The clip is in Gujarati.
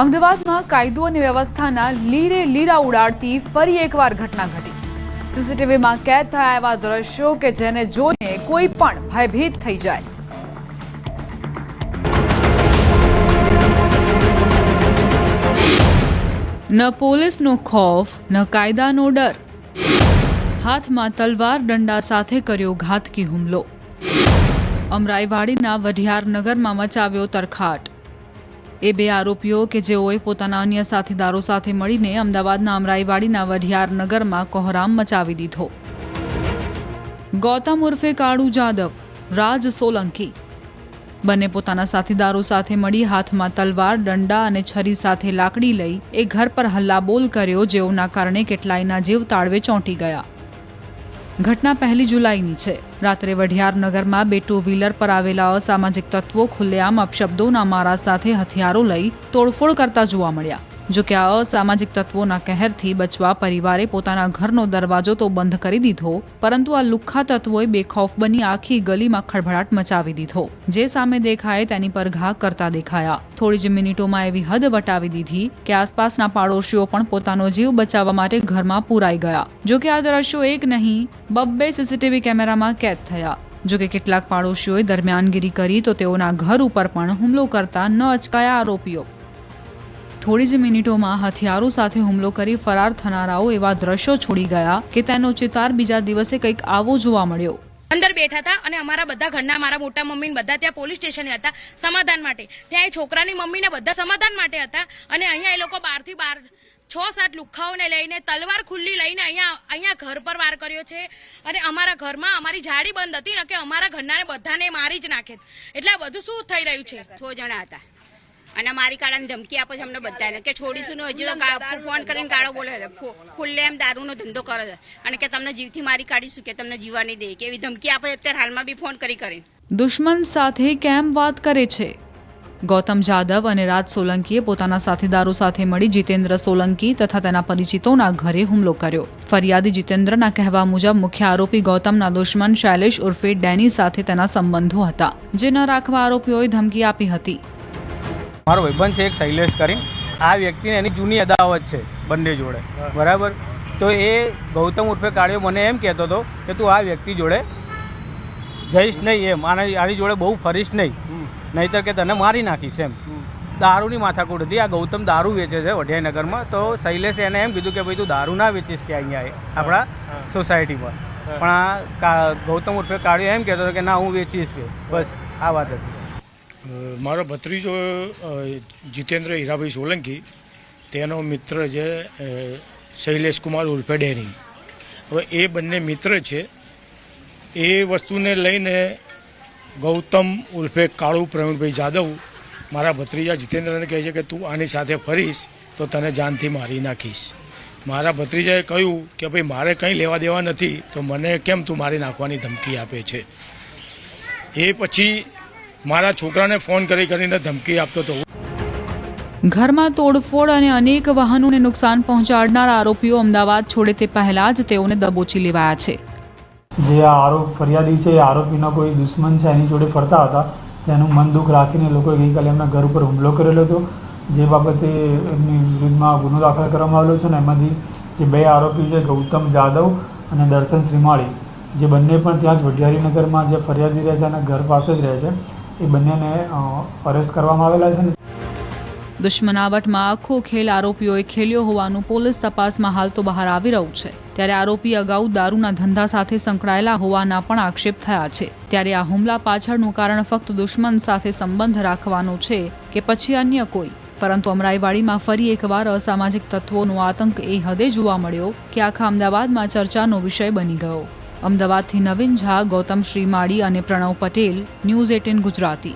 અમદાવાદમાં કાયદો અને વ્યવસ્થાના લીરે લીરા ઉડાડતી ફરી એકવાર ઘટના ઘટી. સીસીટીવીમાં કેદ થયા એવા દ્રશ્યો કે જેને જોઈને કોઈ પણ ભયભીત થઈ જાય. ન પોલીસનો ખોફ, ન કાયદાનો ડર. હાથમાં તલવાર દંડા સાથે કર્યો ઘાતકી હુમલો. અમરાઈવાડીના વઢિયારનગરમાં મચાવ્યો તરખાટ. એ બે આરોપીઓ કે જેઓએ પોતાના અન્ય સાથીદારો સાથે મળીને અમદાવાદના અમરાઈવાડીના વઢિયારનગરમાં કોહરામ મચાવી દીધો. ગૌતમ ઉર્ફે કાળુ જાદવ, રાજ સોલંકી. બંને પોતાના સાથીદારો સાથે મળી હાથમાં તલવાર, દંડા અને છરી સાથે લાકડી લઈ એ ઘર પર હલ્લાબોલ કર્યો, જેઓના કારણે કેટલાયના જીવ તાળવે ચોંટી ગયા. ઘટના પહેલી જુલાઈની છે. રાત્રે વઢિયારનગરમાં બે ટુ વ્હીલર પર આવેલા અસામાજિક તત્વો ખુલ્લેઆમ અપશબ્દોના મારા સાથે હથિયારો લઈ તોડફોડ કરતા જોવા મળ્યા. જો કે આ અસામાજિક તત્વોના કહેરથી બચવા પરિવારે પોતાના ઘરનો દરવાજો તો બંધ કરી દીધો, પરંતુ આ લુખ્ખા તત્વોએ બેખૌફ બની આખી ગલીમાં ખળભળાટ મચાવી દીધો. જે સામે દેખાય તેની પર ઘા કરતા દેખાયા. થોડી જ મિનિટોમાં એવી હદ વટાવી દીધી કે આસપાસના પાડોશીઓ પણ પોતાનો જીવ બચાવવા માટે ઘરમાં પુરાઈ ગયા. જો કે આ દ્રશ્યો એક નહીં, બબ્બે સીસીટીવી કેમેરામાં કેદ થયા. જો કે કેટલાક પાડોશીઓએ દરમિયાનગીરી કરી તો તેઓના ઘર ઉપર પણ હુમલો કરતા ન અચકાયા આરોપીઓ. થોડી જ મિનિટોમાં હથિયારો સાથે હુમલો કરી ફરાર થનારાઓ એવા દ્રશ્યો છોડી ગયા કે તેનો ચિતાર બીજા દિવસે કંઈક આવો જોવા મળ્યો. અંદર બેઠા હતા અને અમારા બધા ઘરના મારા મોટા મમ્મી બધા ત્યાં પોલીસ સ્ટેશને હતા સમાધાન માટે. ત્યાં એ છોકરાની મમ્મી ને બધા સમાધાન માટે હતા અને અહીંયા એ લોકો બહારથી બાર છ સાત લુખ્ખાઓને લઈને તલવાર ખુલ્લી લઈને અહીંયા અહીંયા ઘર પર વાર કર્યો છે. અને અમારા ઘરમાં અમારી જાળી બંધ હતી ને કે અમારા ઘરનાને બધાને મારી જ નાખે. એટલે આ બધું શું થઈ રહ્યું છે? છ જણા હતા. અને મારી કાળાની ધમકી આપે છે અમને બધાને કે છોડીશું ને હજી તો ફોન કરીને ગાળો બોલે છે. ખુલ્લે એમ દારૂનો ધંધો કરે છે. અને કે તમને જીવથી મારી કાઢીશું કે તમને જીવવા નહીં દે કે એવી ધમકી આપે અત્યારે હાલમાં બી ફોન કરી કરીને. દુશ્મન સાથે કેમ વાત કરે છે? ગૌતમ જાદવ અને રાજ સોલંકીએ પોતાના સાથીદારો સાથે મળી જીતેન્દ્ર સોલંકી તથા તેના પરિચિતોના ઘરે હુમલો કર્યો. ફરિયાદી જીતેન્દ્રના કહેવા મુજબ મુખ્ય આરોપી ગૌતમના દુશ્મન શૈલેષ ઉર્ફે ડેની સાથે તેના સંબંધો હતા. જે ન રાખવા આરોપીઓએ ધમકી આપી હતી. મારો ભાઈબંધ છે એક શૈલેષ કરીને. આ વ્યક્તિને એની જૂની અદાવત છે બંને જોડે. બરાબર? તો એ ગૌતમ ઉર્ફે કાળિયો મને એમ કહેતો હતો કે તું આ વ્યક્તિ જોડે જઈશ નહીં એમ. આને આની જોડે બહુ ફરીશ નહીં. નહીતર કે તને મારી નાખીશ એમ. દારૂની માથાકૂટ હતી. આ ગૌતમ દારૂ વેચે છે વઢિયાનગરમાં. તો શૈલેષે એને એમ કીધું કે ભાઈ તું દારૂ ના વેચીશ કે અહીંયા આપણા સોસાયટીમાં. પણ આ ગૌતમ ઉર્ફે કાળિયો એમ કહેતો હતો કે ના હું વેચીશ કે. બસ આ વાત હતી. મારો ભત્રીજો જીતેન્દ્ર હીરાભાઈ સોલંકી, તેનો મિત્ર છે શૈલેષ કુમાર ઉર્ફે ડેરી. હવે એ બંને મિત્ર છે. એ વસ્તુને લઈને ગૌતમ ઉર્ફે કાળુ પ્રવીણભાઈ જાદવ મારા ભત્રીજા જીતેન્દ્રને કહે છે કે, તું આની સાથે ફરીશ, તો તને જાનથી મારી નાખીશ. મારા ભત્રીજાએ કહ્યું કે, ભાઈ, મારે કંઈ લેવા દેવા નથી, તો મને કેમ તું મારી નાખવાની ધમકી આપે છે? એ પછી મારા છોકરાને ફોન કરી કરીને ધમકી આપતો હતો ઘરમાં તોડફોડ અને અનેક વાહનોને નુકસાન પહોંચાડનાર આરોપીઓ અમદાવાદ છોડે તે પહેલા જ તેઓને દબોચી લેવાયા છે. જે આરોપ ફરિયાદી છે એ આરોપીનો કોઈ દુશ્મન છે એની જોડે ફરતા હતા. તેનું મન દુઃખ રાખીને લોકોએ ગઈકાલે એમના ઘર ઉપર હુમલો કરેલો હતો. જે બાબતે એમની વિરુદ્ધમાં ગુનો દાખલ કરવામાં આવેલો છે અને એમાંથી જે બે આરોપી છે ગૌતમ જાદવ અને દર્શન શ્રીમાળી જે બંને પણ ત્યાં જ વઢિયારીનગરમાં જે ફરિયાદી રહે છે અને ઘર પાસે જ રહે છે. એ બંનેને અરેસ્ટ કરવામાં આવેલા છે દુશ્મનાવટમાં આખો ખેલ આરોપીઓએ ખેલ્યો હોવાનું પોલીસ તપાસમાં હાલ તો બહાર આવી રહ્યું છે. ત્યારે આરોપી અગાઉ દારૂના ધંધા સાથે સંકળાયેલા હોવાના પણ આક્ષેપ થયા છે. ત્યારે આ હુમલા પાછળનું કારણ ફક્ત દુશ્મન સાથે સંબંધ રાખવાનો છે કે પછી અન્ય કોઈ. પરંતુ અમરાઈવાડીમાં ફરી એકવાર અસામાજિક તત્વોનો આતંક એ હદે જોવા મળ્યો કે આખા અમદાવાદમાં ચર્ચાનો વિષય બની ગયો. અમદાવાદથી નવીન ઝા ગૌતમ શ્રીમાળી અને પ્રણવ પટેલ ન્યૂઝ એટીન ગુજરાતી.